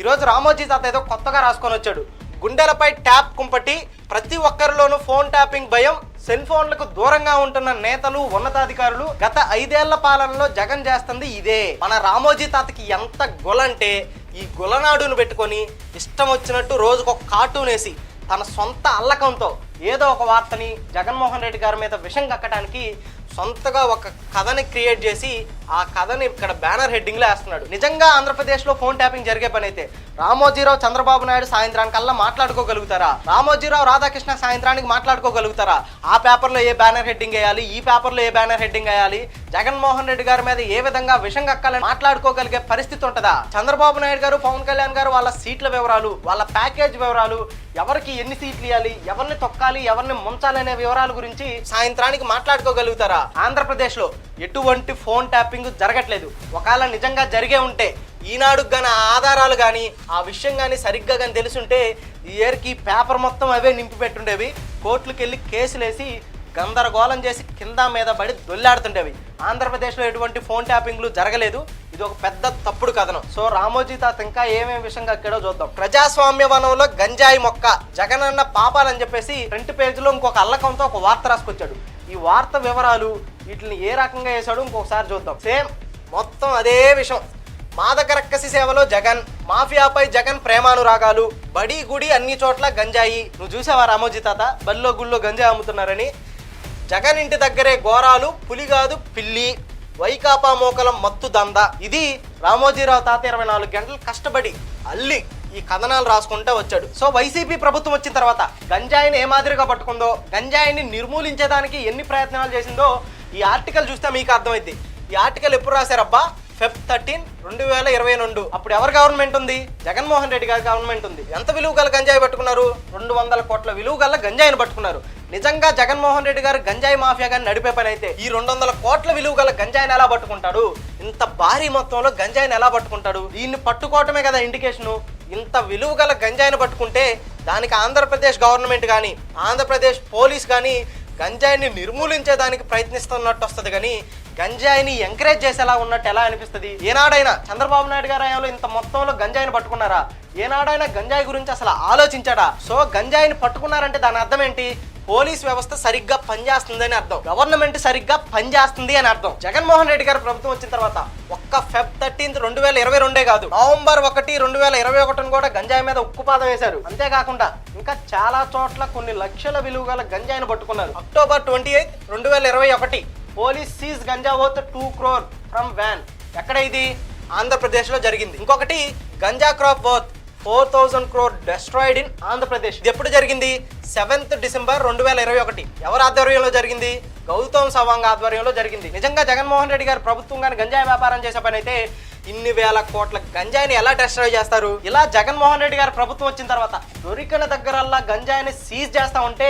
ఈరోజు రామోజీ తాత ఏదో కొత్తగా రాసుకొని వచ్చాడు. గుండెలపై ట్యాప్ కుంపటి ప్రతి ఒక్కరిలోనూ ఫోన్ ట్యాపింగ్ భయం సెల్ ఫోన్లకు దూరంగా ఉంటున్న నేతలు ఉన్నతాధికారులు గత ఐదేళ్ళ పాలనలో జగన్ చేస్తుంది ఇదే. మన రామోజీ తాతకి ఎంత గులంటే ఈ గులనాడును పెట్టుకొని ఇష్టం వచ్చినట్టు రోజుకొక కార్టూన్ వేసి తన సొంత అల్లకంతో ఏదో ఒక వార్తని జగన్మోహన్ రెడ్డి గారి మీద విషం కక్కడానికి సొంతగా ఒక కథని క్రియేట్ చేసి ఆ కథని ఇక్కడ బ్యానర్ హెడ్డింగ్లో వేస్తున్నాడు. నిజంగా ఆంధ్రప్రదేశ్లో ఫోన్ ట్యాపింగ్ జరిగే పని అయితే రామోజీరావు చంద్రబాబు నాయుడు సాయంత్రానికల్లా మాట్లాడుకోగలుగుతారా? రామోజీరావు రాధాకృష్ణ సాయంత్రానికి మాట్లాడుకోగలుగుతారా? ఆ పేపర్లో ఏ బ్యానర్ హెడ్డింగ్ వేయాలి? ఈ పేపర్లో ఏ బ్యానర్ హెడ్డింగ్ వేయాలి? జగన్మోహన్ రెడ్డి గారి మీద ఏ విధంగా విషం కక్కాలని మాట్లాడుకోగలిగే పరిస్థితి ఉంటుందా? చంద్రబాబు నాయుడు గారు పవన్ కళ్యాణ్ గారు వాళ్ళ సీట్ల వివరాలు వాళ్ళ ప్యాకేజ్ వివరాలు ఎవరికి ఎన్ని సీట్లు ఇవ్వాలి? ఎవరిని తొక్కాలి? ఎవరిని ముంచాలి అనే వివరాల గురించి సాయంత్రానికి మాట్లాడుకోగలుగుతారా? ఆంధ్రప్రదేశ్లో ఎటువంటి ఫోన్ ట్యాపింగ్ జరగట్లేదు. ఒకవేళ నిజంగా జరిగే ఉంటే ఈనాడు గాని ఆధారాలు కానీ ఆ విషయం కానీ సరిగ్గా కానీ తెలుసుంటే ఇయర్కి పేపర్ మొత్తం అవే నింపి పెట్టుండేవి కోర్టులకు వెళ్ళి కేసులేసి గందరగోళం చేసి కింద మీద పడి దొల్లాడుతుండేవి. ఆంధ్రప్రదేశ్లో ఎటువంటి ఫోన్ ట్యాపింగ్లు జరగలేదు. ఇది ఒక పెద్ద తప్పుడు కథనం. సో రామోజీ తాత ఇంకా ఏమేమి విషయం కక్కాడో చూద్దాం. ప్రజాస్వామ్య వనంలో గంజాయి మొక్క జగనన్న పాపాలని చెప్పేసి ఫ్రంట్ పేజీలో ఇంకొక అల్లకంతో ఒక వార్త రాసుకొచ్చాడు. ఈ వార్త వివరాలు వీటిని ఏ రకంగా వేశాడు ఇంకొకసారి చూద్దాం. సేమ్ మొత్తం అదే విషయం. మాదకరక్కసి సేవలో జగన్ మాఫియాపై జగన్ ప్రేమానురాగాలు బడి గుడి అన్ని చోట్ల గంజాయి. నువ్వు చూసావా రామోజీ తాత? బల్లో గుళ్ళో గంజాయి అమ్ముతున్నారని. జగన్ ఇంటి దగ్గరే ఘోరాలు పులిగాదు పిల్లి. వైకాపా మోకలం మత్తు దంద. ఇది రామోజీరావు తాత ఇరవై నాలుగు గంటలు కష్టపడి అల్లి ఈ కథనాలు రాసుకుంటూ వచ్చాడు. సో వైసీపీ ప్రభుత్వం వచ్చిన తర్వాత గంజాయిని ఏ మాదిరిగా పట్టుకుందో గంజాయిని నిర్మూలించేదానికి ఎన్ని ప్రయత్నాలు చేసిందో ఈ ఆర్టికల్ చూస్తే మీకు అర్థమైంది ఈ ఆర్టికల్ ఎప్పుడు రాశారబ్బా? ఫెబ్ థర్టీన్ రెండు వేల ఇరవై రెండు. అప్పుడు ఎవరు గవర్నమెంట్ ఉంది? జగన్మోహన్ రెడ్డి గారి గవర్నమెంట్ ఉంది. ఎంత విలువ గల గంజాయి పట్టుకున్నారు? రెండు వందల కోట్ల విలువ గల గంజాయిని పట్టుకున్నారు. నిజంగా జగన్మోహన్ రెడ్డి గారు గంజాయి మాఫియా గారిని నడిపే పని అయితే ఈ రెండు వందల కోట్ల విలువ గల గంజాయిని ఎలా పట్టుకుంటాడు? ఇంత భారీ మొత్తంలో గంజాయిని ఎలా పట్టుకుంటాడు? దీన్ని పట్టుకోవటమే కదా ఇండికేషను ఇంత విలువ గల గంజాయిని పట్టుకుంటే దానికి ఆంధ్రప్రదేశ్ గవర్నమెంట్ కానీ ఆంధ్రప్రదేశ్ పోలీస్ కానీ గంజాయిని నిర్మూలించేదానికి ప్రయత్నిస్తున్నట్టు వస్తుంది కానీ గంజాయిని ఎంకరేజ్ చేసేలా ఉన్నట్టు ఎలా అనిపిస్తుంది? ఏనాడైనా చంద్రబాబు నాయుడు గారు హయాంలో ఇంత మొత్తంలో గంజాయిని పట్టుకున్నారా? ఏనాడైనా గంజాయి గురించి అసలు ఆలోచించాడా? సో గంజాయిని పట్టుకున్నారంటే దాని అర్థం ఏంటి? పోలీస్ వ్యవస్థ సరిగ్గా పనిచేస్తుంది అర్థం. గవర్నమెంట్ సరిగ్గా పనిచేస్తుంది అని అర్థం. జగన్మోహన్ రెడ్డి గారి ప్రభుత్వం వచ్చిన తర్వాత ఒక్క ఫెబ్ థర్టీన్త్ రెండు వేల ఇరవై రెండే కాదు నవంబర్ ఒకటి రెండు వేల ఇరవై ఒకటిని కూడా గంజాయి మీద ఉక్కుపాదం వేశారు. అంతేకాకుండా ఇంకా చాలా చోట్ల కొన్ని లక్షల విలువ గల గంజాయిని పట్టుకున్నారు. అక్టోబర్ ట్వంటీ ఎయిత్ రెండు వేల ఇరవై ఒకటి police seize ganja worth two crore from van. ఎక్కడ ఇది? ఆంధ్రప్రదేశ్లో జరిగింది. ఇంకొకటి ganja crop worth. Four thousand crore destroyed in Andhra Pradesh. ఇది ఎప్పుడు జరిగింది? సెవెంత్ డిసెంబర్ రెండు వేల ఇరవై ఒకటి. ఎవరి ఆధ్వర్యంలో జరిగింది? గౌతమ్ సవాంగ్ ఆధ్వర్యంలో జరిగింది. నిజంగా జగన్మోహన్ రెడ్డి గారు ప్రభుత్వం కానీ గంజాయి వ్యాపారం చేసే పని అయితే ఇన్ని వేల కోట్ల గంజాయిని ఎలా డెస్ట్రాయ్ చేస్తారు? ఇలా జగన్మోహన్ రెడ్డి గారు ప్రభుత్వం వచ్చిన తర్వాత దొరికిన దగ్గరల్లా గంజాయిని సీజ్ చేస్తా ఉంటే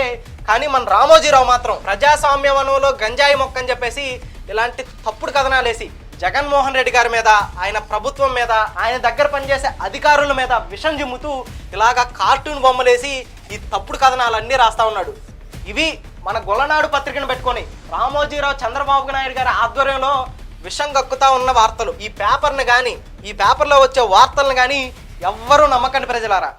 కానీ మన రామోజీరావు మాత్రం ప్రజాస్వామ్య వనంలో గంజాయి మొక్క అని చెప్పేసి ఇలాంటి తప్పుడు కథనాలు వేసి జగన్మోహన్ రెడ్డి గారి మీద ఆయన ప్రభుత్వం మీద ఆయన దగ్గర పనిచేసే అధికారుల మీద విషం జిమ్ముతూ ఇలాగా కార్టూన్ బొమ్మలేసి ఈ తప్పుడు కథనాలన్నీ రాస్తా ఉన్నాడు. ఇవి మన గొలనాడు పత్రికను పెట్టుకొని రామోజీరావు చంద్రబాబు నాయుడు గారి ఆధ్వర్యంలో విషం కక్కుతా ఉన్న వార్తలు. ఈ పేపర్ని కానీ ఈ పేపర్లో వచ్చే వార్తలను కానీ ఎవ్వరూ నమ్మకండి ప్రజలారా.